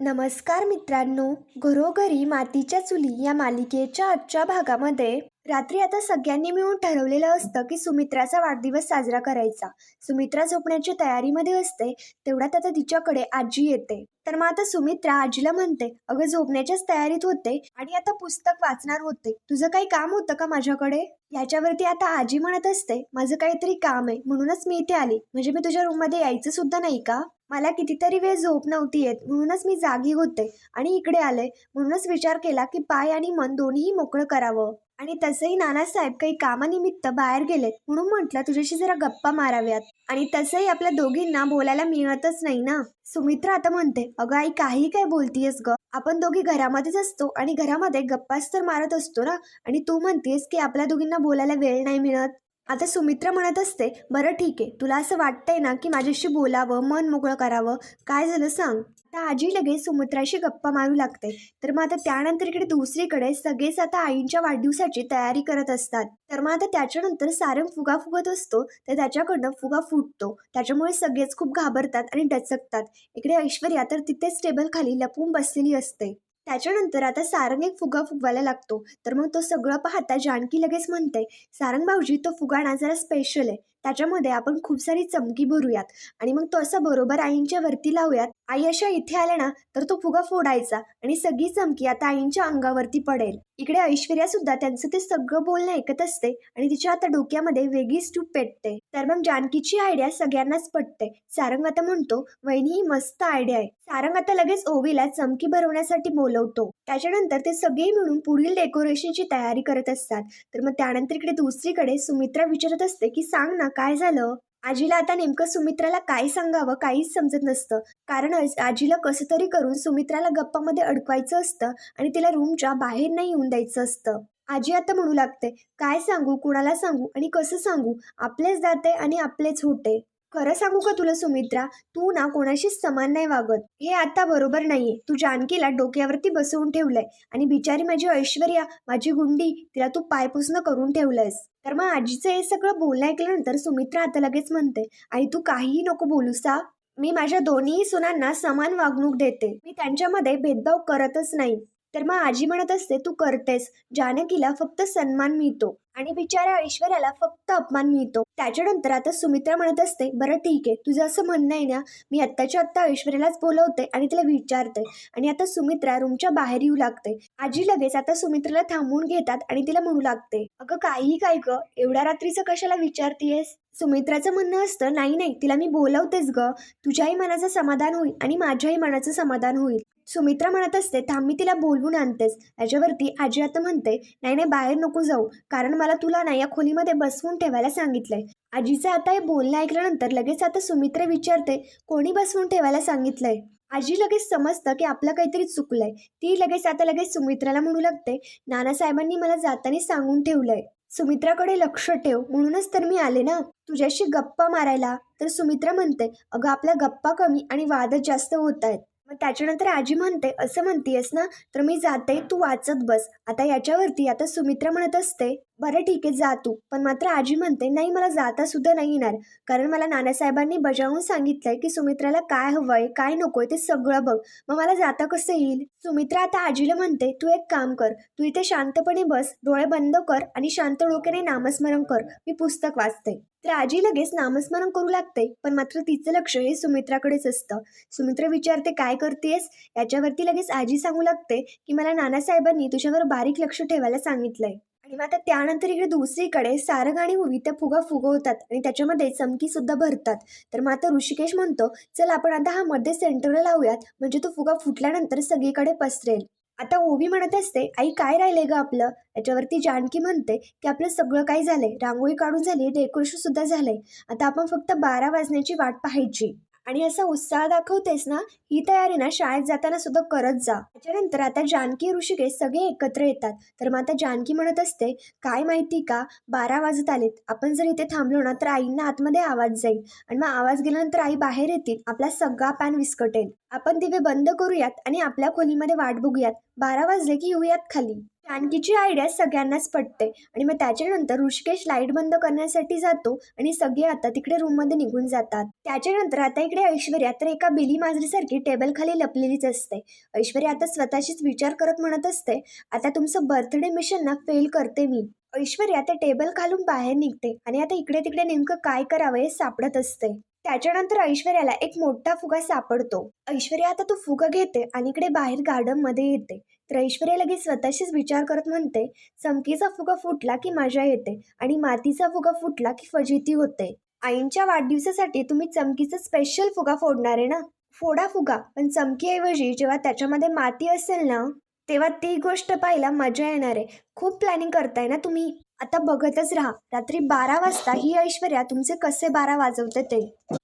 नमस्कार मित्रांनो घरोघरी मातीच्या चुली या मालिकेच्या आजच्या भागामध्ये रात्री आता सगळ्यांनी मिळून ठरवलेलं असतं की सुमित्राचा वाढदिवस साजरा करायचा. सुमित्रा झोपण्याच्या तयारीमध्ये असते तेवढ्यात आता तिच्याकडे आजी येते. तर मग आता सुमित्रा आजीला म्हणते अगं झोपण्याच्याच तयारीत होते आणि आता पुस्तक वाचणार होते. तुझं काही काम होतं का माझ्याकडे? याच्यावरती आता आजी म्हणत असते माझं काहीतरी काम आहे म्हणूनच मी इथे आली. म्हणजे मी तुझ्या रूममध्ये यायचं सुद्धा नाही का? मला कितीतरी वेळ झोप नव्हती येत म्हणूनच मी जागी होते आणि इकडे आले. म्हणूनच विचार केला की पाय आणि मन दोन्हीही मोकळं करावं. आणि तसंही नानासाहेब काही कामानिमित्त बाहेर गेलेत म्हणून म्हटलं तुझ्याशी जरा गप्पा माराव्यात. आणि तसंही आपल्या दोघींना बोलायला मिळतच नाही ना. सुमित्रा आता म्हणते अगं आई काही काय बोलतीयस ग? आपण दोघी घरामध्येच असतो आणि घरामध्ये गप्पाच तर मारत असतो ना. आणि तू म्हणतेस की आपल्या दोघींना बोलायला वेळ नाही मिळत. आता सुमित्रा म्हणत असते बरं ठीक आहे तुला असं वाटतंय ना की माझ्याशी बोलावं मन मोकळं करावं? काय झालं सांग. तर आजी लगेच सुमित्राशी गप्पा मारू लागते. तर मग आता त्यानंतर इकडे दुसरीकडे सगळेच आता आईंच्या वाढदिवसाची तयारी करत असतात. तर मग आता त्याच्यानंतर सारंग फुगा फुगत असतो. तर त्याच्याकडनं फुगा फुटतो. त्याच्यामुळे सगळेच खूप घाबरतात आणि डचकतात. इकडे ऐश्वर्या तर तिथेच टेबल खाली लपून बसलेली असते. त्याच्यानंतर आता सारंग एक फुगा फुगवायला लागतो. तर मग तो सगळं पाहता जानकी लगेच म्हणते सारंग भाऊजी तो फुगाणा जरा स्पेशल आहे. त्याच्यामध्ये आपण खूप सारी चमकी भरूयात. आणि मग तो असा बरोबर आईंच्या वरती लावूयात आई अशा इथे आल्या ना तर तो फुगा फोडायचा आणि सगळी चमकी आता आईंच्या अंगावरती पडेल. इकडे ऐश्वर्या सुद्धा त्यांचं ते सगळं बोलणं ऐकत असते आणि तिच्या आता डोक्यामध्ये वेगळीच टूप पेटते. तर मग जानकीची आयडिया सगळ्यांनाच पटते. सारंग आता म्हणतो वहिनी ही मस्त आयडिया आहे. सारंग आता लगेच ओवीला चमकी भरवण्यासाठी बोलवतो. त्याच्यानंतर ते सगळे मिळून पुढील डेकोरेशनची तयारी करत असतात. तर मग त्यानंतर इकडे दुसरीकडे सुमित्रा विचारत असते की सांग ना काय झालं? आजीला आता नेमकं सुमित्राला काय सांगावं काहीच समजत नसतं. कारण आजीला कसं तरी करून सुमित्राला गप्पामध्ये अडकवायचं असतं आणि तिला रूमच्या बाहेर नाही येऊन द्यायचं असतं. आजी आता म्हणू लागते काय सांगू कुणाला सांगू आणि कसं सांगू? आपलेच जाते आणि आपलेच होते. खरं सांगू का तुला सुमित्रा? तू ना कोणाशीच समान नाही वागत. हे आता बरोबर नाहीये. तू जानकीला डोक्यावरती बसवून ठेवलंय. आणि बिचारी माझी ऐश्वर्या माझी गुंडी तिला तू पायपुसणं करून ठेवलंयस. तर मग आजीचं हे सगळं बोलणं ऐकल्यानंतर सुमित्रा आता लगेच म्हणते आई तू काहीही नको बोलू सा मी माझ्या दोन्ही सुनांना समान वागणूक देते. मी त्यांच्यामध्ये भेदभाव करतच नाही. तर मग आजी म्हणत असते तू करतेस. जानकीला फक्त सन्मान मिळतो. आणि बिचाऱ्या ऐश्वर्याला फक्त अपमान मिळतो. त्याच्यानंतर आता सुमित्रा म्हणत असते बरं ठीक आहे तुझं असं म्हणणं आहे ना मी आत्ताच्या आत्ता ऐश्वर्यालाच बोलवते आणि तिला विचारते. आणि आता सुमित्रा रूमच्या बाहेर येऊ लागते. आजी लगेच आता सुमित्राला थांबवून घेतात आणि तिला म्हणू लागते. अगं काही काय ग? एवढ्या रात्रीचं कशाला विचारतीयस? सुमित्राचं म्हणणं असतं नाही नाही तिला मी बोलवतेच ग. तुझ्याही मनाचं समाधान होईल आणि माझ्याही मनाचं समाधान होईल. सुमित्रा म्हणत असते थांब मी तिला बोलवून आणतेस. याच्यावरती आजी आता म्हणते नाही नाही बाहेर नको जाऊ. कारण मला तुला ना या खोलीमध्ये बसवून ठेवायला सांगितलंय. आजीचं आता हे बोलणं ऐकल्यानंतर लगेच आता सुमित्रा विचारते कोणी बसवून ठेवायला सांगितलंय? आजी लगेच समजतं की आपलं काहीतरी चुकलंय. ती लगेच आता लगेच सुमित्राला म्हणू लागते नानासाहेबांनी मला जाताना सांगून ठेवलंय. सुमित्राकडे लक्ष ठेव म्हणूनच तर मी आले ना. तुझ्याशी गप्पा मारायला. तर सुमित्रा म्हणते अगं आपल्या गप्पा कमी आणि वादच जास्त होत आहेत. मग त्याच्यानंतर आजी म्हणते असं म्हणतीयस ना तर मी जाते तू वाचत बस. आता याच्यावरती आता सुमित्रा म्हणत असते बरं ठीक आहे जा तू. पण मात्र आजी म्हणते नाही मला जाता सुद्धा नाही येणार. कारण मला नानासाहेबांनी बजावून सांगितलंय की सुमित्राला काय हवंय काय नकोय ते सगळं बघ. मग मला जाता कसं येईल? सुमित्रा आता आजीला म्हणते तू एक काम कर. तू इथे शांतपणे बस डोळे बंद कर आणि शांत डोक्याने नामस्मरण कर. मी पुस्तक वाचते. तर आजी लगेच नामस्मरण करू लागते पण मात्र तिचं लक्ष हे सुमित्राकडेच असतं. सुमित्रा विचारते काय करतेस? याच्यावरती लगेच आजी सांगू लागते की मला नानासाहेबांनी तुझ्यावर बारीक लक्ष ठेवायला सांगितलंय. आणि मग आता त्यानंतर इकडे दुसरीकडे सारंग आणि उवी त्या फुगा फुगवतात आणि त्याच्यामध्ये चमकी सुद्धा भरतात. तर मग आता ऋषिकेश म्हणतो चल आपण आता हा मध्ये सेंटरला लावूयात म्हणजे तो फुगा फुटल्यानंतर सगळीकडे पसरेल. आता ओवी म्हणत असते आई काय राहिले ग आपलं? याच्यावरती जानकी म्हणते की आपलं सगळं काही झालंय? रांगोळी काढून झाली डेकोरेशन सुद्धा झालंय. आता आपण फक्त बारा वाजण्याची वाट पाहायची. आणि असा उत्साह दाखवतेस ना ही तयारी ना शाळेत जाताना सुद्धा करत जा. त्याच्यानंतर आता जानकी ऋषिकेश सगळे एकत्र येतात. तर मग आता जानकी म्हणत असते काय माहिती का बारा वाजत आलेत. आपण जर इथे थांबलो ना तर आईंना आतमध्ये आवाज जाईल. आणि मग आवाज गेल्यानंतर आई बाहेर येतील. आपला सगळा पॅन विस्कटेल. आपण दिवे बंद करूयात आणि आपल्या खोलीमध्ये वाट बघूयात. बारा वाजले की येऊयात खाली. जानकीची आयडिया सगळ्यांनाच पटते. आणि मग त्याच्यानंतर ऋषिकेश लाइट बंद करण्यासाठी जातो आणि सगळे आता तिकडे रूममध्ये निघून जातात. त्याच्यानंतर आता इकडे ऐश्वर्या तर एका बिली माजरीसारखी टेबल खाली लपलेलीच असते. ऐश्वर्या आता स्वतःशीच विचार करत म्हणत असते आता तुमचं बर्थडे मिशन ना फेल करते मी. ऐश्वर्या त्या टेबल खालून बाहेर निघते आणि आता इकडे तिकडे नेमकं काय करावं हे सापडत असते. त्याच्यानंतर ऐश्वर्याला एक मोठा फुगा सापडतो. ऐश्वर्या आता तो फुगा घेते आणि इकडे बाहेर गार्डनमध्ये येते. तर ऐश्वर्या लगेच स्वतःशीच विचार करत म्हणते चमकीचा फुगा फुटला की मजा येते आणि मातीचा फुगा फुटला की फजिती होते. आईंच्या वाढदिवसासाठी तुम्ही चमकीचा स्पेशल फुगा फोडणार आहे ना? फोडा फुगा पण चमकीऐवजी जेव्हा त्याच्यामध्ये माती असेल ना तेव्हा ती गोष्ट पाहायला मजा येणार आहे. खूप प्लॅनिंग करताय ना तुम्ही? आता बघतच राहा रात्री बारा वाजता ही ऐश्वर्या तुमचे कसे बारा वाजवते ते.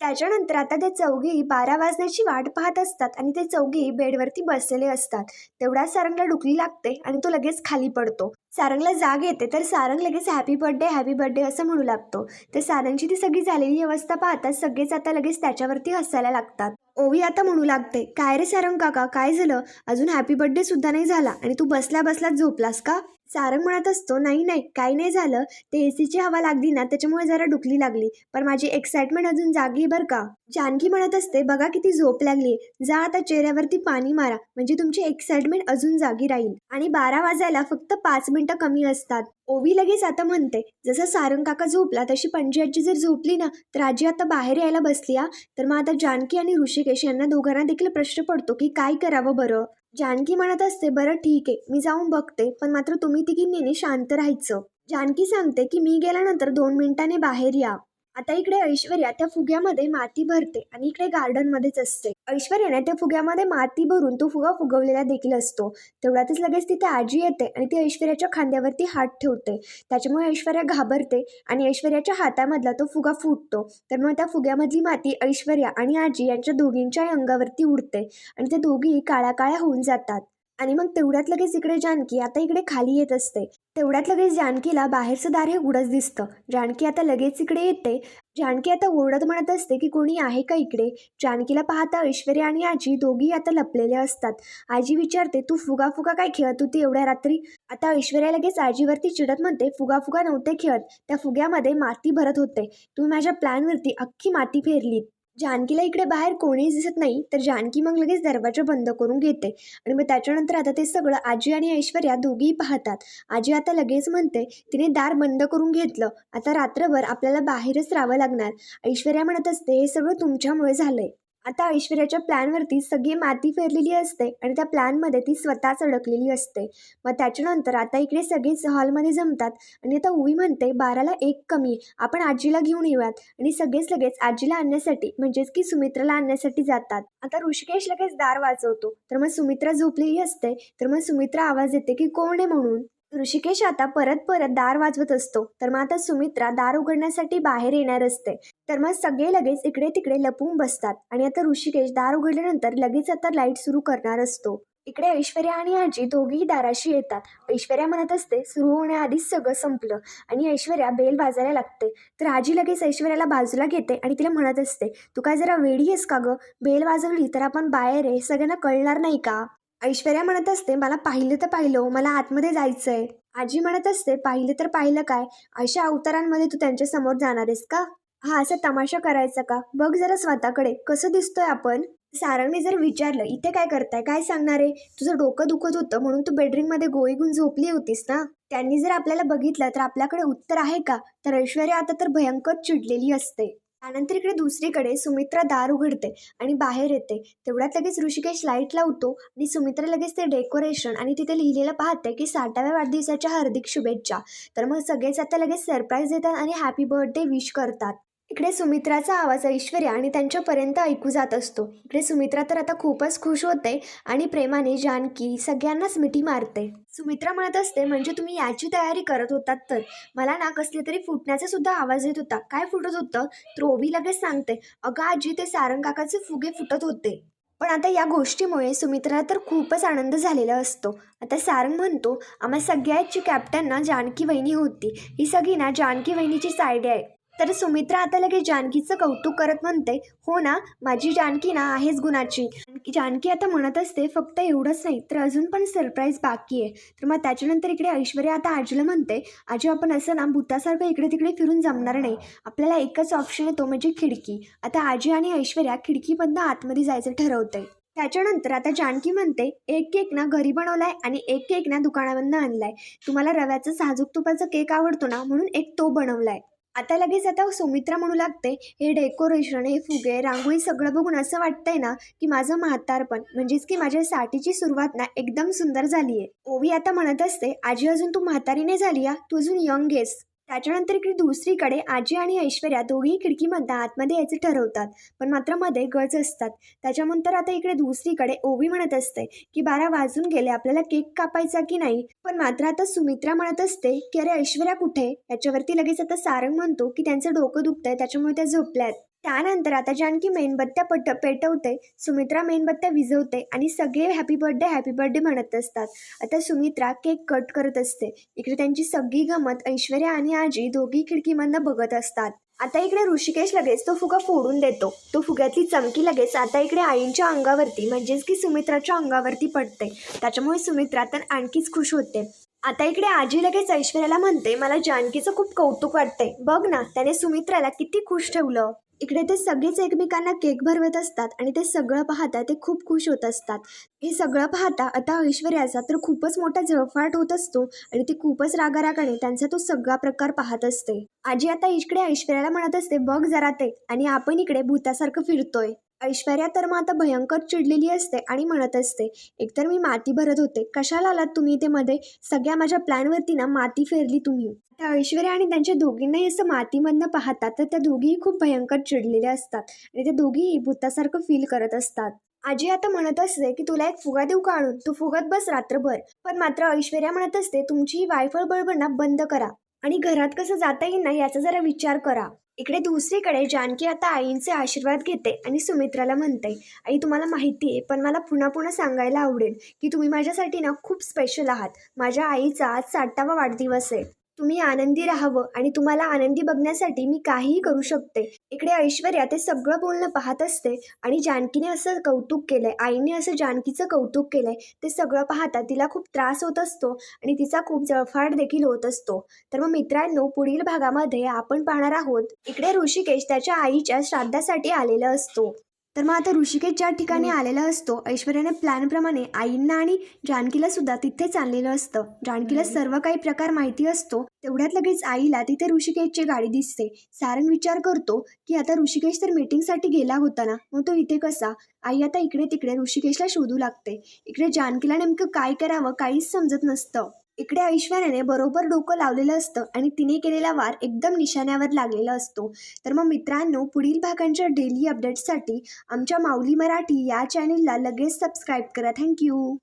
त्याच्यानंतर आता ते चौघी बारा वाजण्याची वाट पाहत असतात आणि ते चौघी बेडवरती बसलेले असतात. तेवढ्या सारंगला डुकली लागते आणि तो लगेच खाली पडतो. सारंगला जाग येते तर सारंग लगेच हॅपी बर्थडे हॅपी बर्थडे असं म्हणू लागतो. तर सारंगची ती सगळी झालेली अवस्था पाहता सगळेच आता लगेच त्याच्यावरती हसायला लागतात. ओवी आता म्हणू लागते काय रे सारंग काका काय झालं? अजून हॅपी बर्थडे सुद्धा नाही झाला आणि तू बसल्या बसल्या झोपलास का? सारंग म्हणत असतो नाही नाही काही नाही झालं. ते एसीची हवा लागली ना त्याच्यामुळे जरा डुकली लागली. पण माझी एक्साइटमेंट अजून जागी बरं का. जानकी म्हणत असते बघा किती झोप लागली जा आता चेहऱ्यावरती पाणी मारा. म्हणजे तुमची एक्साइटमेंट अजून जागी राहील. आणि बारा वाजायला फक्त पाच मिनिटं कमी असतात. ओवी लगेच आता म्हणते जसं सारंग काका झोपला तशी पणजी आजी जर झोपली ना तर आजी आता बाहेर यायला बसली तर मग आता जानकी आणि ऋषिकेश यांना दोघांना देखील प्रश्न पडतो की काय करावं बरं. जानकी म्हणत असते बरं ठीक आहे मी जाऊन बघते पण मात्र तुम्ही तिघींनी शांत राहायचं. जानकी सांगते की मी गेल्यानंतर दोन मिनिटांनी बाहेर या. आता इकडे ऐश्वर्या त्या फुग्यामध्ये माती भरते आणि इकडे गार्डनमध्येच असते. ऐश्वर्याने त्या फुग्यामध्ये माती भरून तो फुगा फुगवलेला देखील असतो. तेवढ्यातच लगेच तिथे आजी येते आणि ती ऐश्वर्याच्या खांद्यावरती हात ठेवते. त्याच्यामुळे ऐश्वर्या घाबरते आणि ऐश्वर्याच्या हातामधला तो फुगा फुटतो. तर मग त्या फुग्यामधली माती ऐश्वर्या आणि आजी यांच्या दोघींच्या अंगावरती उडते आणि ते दोघी काळ्या काळ्या होऊन जातात. आणि मग तेवढ्यात लगेच इकडे जानकी आता इकडे खाली येत असते. तेवढ्यात लगेच जानकीला बाहेरचं दार हे उघडच दिसतं. जानकी आता लगेच इकडे येते. जानकी आता ओरडत म्हणत असते की कोणी आहे का इकडे? जानकीला पाहता ऐश्वर्या आणि आजी दोघी आता लपलेले असतात. आजी विचारते तू फुगा फुगा काय खेळत होती एवढ्या रात्री? आता ऐश्वर्या लगेच आजीवरती चिडत म्हणते फुगा फुगा नव्हते खेळत. त्या फुग्यामध्ये माती भरत होते. तुम्ही माझ्या प्लॅनवरती अख्खी माती फेरलीत जानकीला इकडे बाहेर कोणीच दिसत नाही तर जानकी मग लगेच दरवाजा बंद करून घेते. आणि मग त्याच्यानंतर आता ते सगळं आजी आणि ऐश्वर्या दोघीही पाहतात. आजी आता लगेच म्हणते तिने दार बंद करून घेतलं. आता रात्रभर आपल्याला बाहेरच राहावं लागणार. ऐश्वर्या म्हणत असते हे सगळं तुमच्यामुळे झालंय. आता ऐश्वर्याच्या प्लॅनवरती सगळी माती फेरलेली असते आणि त्या प्लॅनमध्ये ती स्वतःच अडकलेली असते. मग त्याच्यानंतर आता इकडे सगळेच हॉलमध्ये जमतात आणि आता उवी म्हणते बाराला एक कमी आपण आजीला घेऊन येऊयात. आणि सगळेच लगेच आजीला आणण्यासाठी म्हणजेच की सुमित्राला आणण्यासाठी जातात. आता ऋषिकेश लगेच दार वाजवतो. तर मग सुमित्रा झोपलेली असते. तर मग सुमित्रा आवाज येते की कोण आहे म्हणून? ऋषिकेश आता परत परत दार वाजवत असतो. तर मग आता सुमित्रा दार उघडण्यासाठी बाहेर येणार असते. तर मग सगळे लगेच इकडे तिकडे लपून बसतात. आणि आता ऋषिकेश दार उघडल्यानंतर लगेच आता लाइट सुरू करणार असतो. इकडे ऐश्वर्या आणि आजी दोघेही दाराशी येतात. ऐश्वर्या म्हणत असते सुरू होण्याआधीच सगळं संपलं. आणि ऐश्वर्या बेल वाजायला लागते. तर आजी लगेच ऐश्वर्याला बाजूला घेते आणि तिला म्हणत असते तू काय जरा वेडी आहेस का गं? बेल वाजवली तर आपण बाहेर आहे. सगळ्यांना कळणार नाही का? ऐश्वर्या म्हणत असते मला पाहिलं तर पाहिलं हो. मला आतमध्ये जायचं आहे आजी म्हणत असते पाहिलं तर पाहिलं काय? अशा अवतारांमध्ये तू त्यांच्यासमोर जाणार आहेस का? हा असा तमाशा करायचा का? बघ जरा स्वतःकडे. कसं दिसतोय आपण? सारंगने जर विचारलं इथे काय करताय? काय सांगणार आहे? तुझं डोकं दुखत होतं म्हणून तू बेडरूममध्ये गोळी झोपली होतीस ना? त्यांनी जर आपल्याला बघितलं तर आपल्याकडे उत्तर आहे का? तर ऐश्वर्या आता तर भयंकर चिडलेली असते. त्यानंतर इकडे दुसरीकडे सुमित्रा दार उघडते आणि बाहेर येते. तेवढ्यात लगेच ऋषिकेश लाइट लावतो आणि सुमित्रा लगेच ते डेकोरेशन आणि तिथे लिहिलेलं पाहते की साठाव्या वाढदिवसाच्या हार्दिक शुभेच्छा. तर मग सगळेच आता लगेच सरप्राईज देतात आणि हॅपी बर्थडे विश करतात. इकडे सुमित्राचा आवाज ऐश्वर्या आणि त्यांच्यापर्यंत ऐकू जात असतो. इकडे सुमित्रा तर आता खूपच खुश होते आणि प्रेमाने जानकी सगळ्यांनाच मिठी मारते. सुमित्रा म्हणत असते म्हणजे तुम्ही याची तयारी करत होतात तर? मला ना कसले तरी फुटण्याचा सुद्धा आवाज येत होता. काय फुटत होतं तर लगेच सांगते अगं आजी ते सारंग काकाचे फुगे फुटत होते. पण आता या गोष्टीमुळे सुमित्राला तर खूपच आनंद झालेला असतो. आता सारंग म्हणतो आम्हा सगळ्याची कॅप्टन ना जानकी वहिनी होती. ही सगळी ना जानकी वहिनीचीच आयडिया आहे. तर सुमित्रा आता लगेच जानकीचं कौतुक करत म्हणते हो ना माझी जानकी ना आहेच गुणाची. जानकी आता म्हणत असते फक्त एवढंच नाही तर अजून पण सरप्राईज बाकी आहे. तर मग त्याच्यानंतर इकडे ऐश्वर्या आता आजीला म्हणते आजी आपण असं ना भूतासारखं इकडे तिकडे फिरून जमणार नाही. आपल्याला एकच ऑप्शन आहे तो म्हणजे खिडकी. आता आजी आणि ऐश्वर्या खिडकीबद्दल आतमध्ये जायचं ठरवते त्याच्यानंतर आता जानकी म्हणते एक केक ना घरी बनवलाय आणि एक केक ना दुकानामधनं आणलाय. तुम्हाला रव्याचा साजूक तुपाचा केक आवडतो ना म्हणून एक तो बनवलाय. आता लगेच आता सुमित्रा म्हणू लागते हे डेकोरेशन हे फुगे रांगोळी सगळं बघून असं वाटतंय ना की माझं म्हातारपण म्हणजेच की माझ्या साठीची सुरुवात ना एकदम सुंदर झाली आहे ओवी आता म्हणत असते आजी अजून तू म्हातारी नाही झाली या तू अजून यंग आहेस. त्याच्यानंतर इकडे दुसरीकडे आजी आणि ऐश्वर्या दोघेही खिडकीमध्ये आतमध्ये यायचे ठरवतात. पण मात्रमध्ये गज असतात. त्याच्यानंतर आता इकडे दुसरीकडे ओवी म्हणत असते की बारा वाजून गेले आपल्याला केक कापायचा की नाही पण मात्र आता सुमित्रा म्हणत असते की अरे ऐश्वर्या कुठे याच्यावरती लगेच आता सारंग म्हणतो की त्यांचं डोकं दुखतंय त्याच्यामुळे त्या झोपल्यात. त्यानंतर आता जानकी मेणबत्त्या पट पेटवते सुमित्रा मेणबत्त्या विझवते आणि सगळे हॅपी बर्थडे हॅपी बर्थडे म्हणत असतात. आता सुमित्रा केक कट करत असते. इकडे त्यांची सगळी गमत ऐश्वर्या आणि आजी दोघी खिडकीमधनं बघत असतात. आता इकडे ऋषिकेश लगेच तो फुगा फोडून देतो. तो फुग्यातली चमकी लगेच आता इकडे आईंच्या अंगावरती म्हणजेच की सुमित्राच्या अंगावरती पडते. त्याच्यामुळे सुमित्रा तर आणखीच खुश होते. आता इकडे आजी लगेच ऐश्वर्याला म्हणते मला जानकीचं खूप कौतुक वाटतंय. बघ ना त्याने सुमित्राला किती खुश ठेवलं. इकडे ते सगळेच एकमेकांना केक भरवत असतात आणि ते सगळं पाहता ते खूप खुश होत असतात. हे सगळं पाहता आता ऐश्वर्याचा तर खूपच मोठा झळफाट होत असतो आणि ती खूपच रागारागाने त्यांचा तो सगळा प्रकार पाहत असते. आजी आता इकडे ऐश्वर्याला म्हणत असते बघ जरा ते आणि आपण इकडे भूतासारखं फिरतोय. ऐश्वर्या तर मग आता भयंकर चिडलेली असते आणि म्हणत असते एकतर मी माती भरत होते. कशाला आलात तुम्ही ते मध्ये? सगळ्या माझ्या प्लॅनवरती ना माती फेरली तुम्ही. त्या ऐश्वर्या आणि त्यांच्या दोघींनाही असं मातीमधनं पाहतात तर त्या दोघीही खूप भयंकर चिडलेल्या असतात आणि त्या दोघीही भूतासारखं फील करत असतात. आजी आता म्हणत असते की तुला एक फुगा देऊ का आणून तू फुगत बस रात्रभर. पण मात्र ऐश्वर्या म्हणत असते तुमची ही वायफळ बळबळ ना बंद करा. आणि घरात कसं जाता येईल ना याचा जरा विचार करा. इकडे दुसरीकडे जानकी आता आईंचे आशीर्वाद घेते आणि सुमित्राला म्हणते आई तुम्हाला माहिती आहे पण मला पुन्हा पुन्हा सांगायला आवडेल की तुम्ही माझ्यासाठी ना खूप स्पेशल आहात. माझ्या आईचा आज साठावा वाढदिवस आहे. तुम्ही आनंदी राहावं आणि तुम्हाला आनंदी बघण्यासाठी मी काहीही करू शकते. इकडे ऐश्वर्या ते सगळं बोलणं पाहत असते आणि जानकीने असं कौतुक केलंय. आईने असं जानकीचं कौतुक केलंय. ते सगळं पाहता तिला खूप त्रास होत असतो आणि तिचा खूप जळफाट देखील होत असतो. तर मग मित्रांनो पुढील भागामध्ये आपण पाहणार आहोत. इकडे ऋषिकेश त्याच्या आईच्या श्राद्धासाठी आलेला असतो. तर मग आता ऋषिकेश ज्या ठिकाणी आलेला असतो ऐश्वर्याने प्लॅनप्रमाणे आईंना आणि जानकीला सुद्धा तिथेच आणलेलं असतं. जानकीला सर्व काही प्रकार माहिती असतो तेवढ्यात लगेच आईला तिथे ऋषिकेशची गाडी दिसते. सारंग विचार करतो की आता ऋषिकेश तर मीटिंगसाठी गेला होता ना मग तो इथे कसा? आई आता इकडे तिकडे ऋषिकेशला शोधू लागते. इकडे जानकीला नेमकं काय करावं काहीच समजत नसतं. इकडे ऐश्वर्याने बरोबर डोकं लावलेलं असतं आणि तिने केलेला वार एकदम निशाण्यावर लागलेला असतो. तर मग मित्रांनो पुढील भागांच्या डेली अपडेट्ससाठी आमच्या माऊली मराठी या चॅनलला लगेच सबस्क्राईब करा. थँक्यू